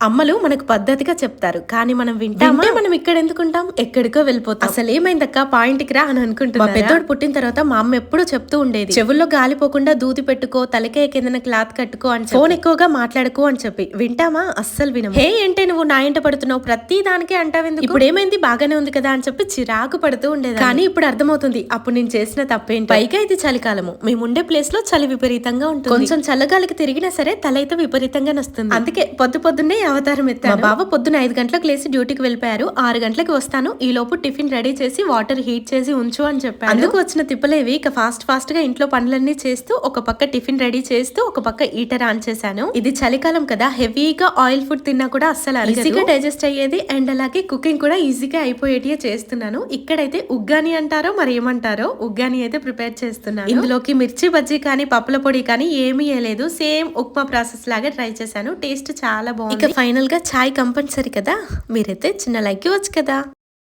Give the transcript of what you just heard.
అమ్మలు మనకు పద్ధతిగా చెప్తారు. కానీ మనం వింటామా? మనం ఇక్కడ ఎందుకుంటాం ఎక్కడికో వెళ్ళిపోతాం. అసలు ఏమైందక్క? పాయింట్కి రా అని అనుకుంటున్నా మా పెద్దోడు పుట్టిన తర్వాత మా అమ్మ ఎప్పుడూ చెప్తూ ఉండేది. చెవుల్లో గాలిపోకుండా దూది పెట్టుకో తలకాయ కిందన క్లాత్ కట్టుకో అని ఫోన్ ఎక్కువగా మాట్లాడుకో అని చెప్పి. వింటామా? అస్సలు వినం హే ఏంటే నువ్వు నా ఇంట పడుతున్నావు. ప్రతి దానికి అంటావెందుకు ఇప్పుడు ఏమైంది బాగానే ఉంది కదా అని చెప్పి చిరాకు పడుతూ ఉండేది కానీ ఇప్పుడు అర్థమవుతుంది. అప్పుడు నేను చేసిన తప్పేంటి. పైగా ఇది చలికాలము. మేము ఉండే ప్లేస్లో చలి విపరీతంగా ఉంటుంది. కొంచెం చల్లగాలికి తిరిగినా సరే తల అయితే విపరీతంగా నొస్తుంది. అందుకే పొద్దు పొద్దున్నే అవతారం ఎత్తాను బావ పొద్దున ఐదు గంటలకు లేసి డ్యూటీకి వెళ్ళిపోయారు. ఆరు గంటలకు వస్తాను. ఈ లోపు టిఫిన్ రెడీ చేసి వాటర్ హీట్ చేసి ఉంచు అని చెప్పాను అందుకు వచ్చిన తిప్పలేవి. ఇక ఫాస్ట్ ఫాస్ట్గా ఇంట్లో పనులన్నీ చేస్తూ ఒక పక్క టిఫిన్ రెడీ చేస్తూ ఒక పక్క ఈటర్ ఆన్ చేశాను. ఇది చలికాలం కదా. హెవీగా ఆయిల్ ఫుడ్ తిన్నా కూడా అస్సలు ఈజీగా డైజెస్ట్ అయ్యేది అండ్ అలాగే కుకింగ్ కూడా ఈజీగా అయిపోయేటియే చేస్తున్నాను. ఇక్కడైతే ఉగ్గాని అంటారో మరి ఏమంటారో ఉగ్గాని అయితే ప్రిపేర్ చేస్తున్నాను. ఇందులోకి మిర్చి బజ్జీ కానీ పప్పుల పొడి కానీ ఏమీ వేయలేదు. సేమ్ ఉప్మా ప్రాసెస్ లాగా ట్రై చేశాను. టేస్ట్ చాలా బాగుంది. ఫైనల్గా చాయ్ కంపల్సరీ కదా? మీరైతే చిన్న లైక్ ఇవ్వచ్చు కదా?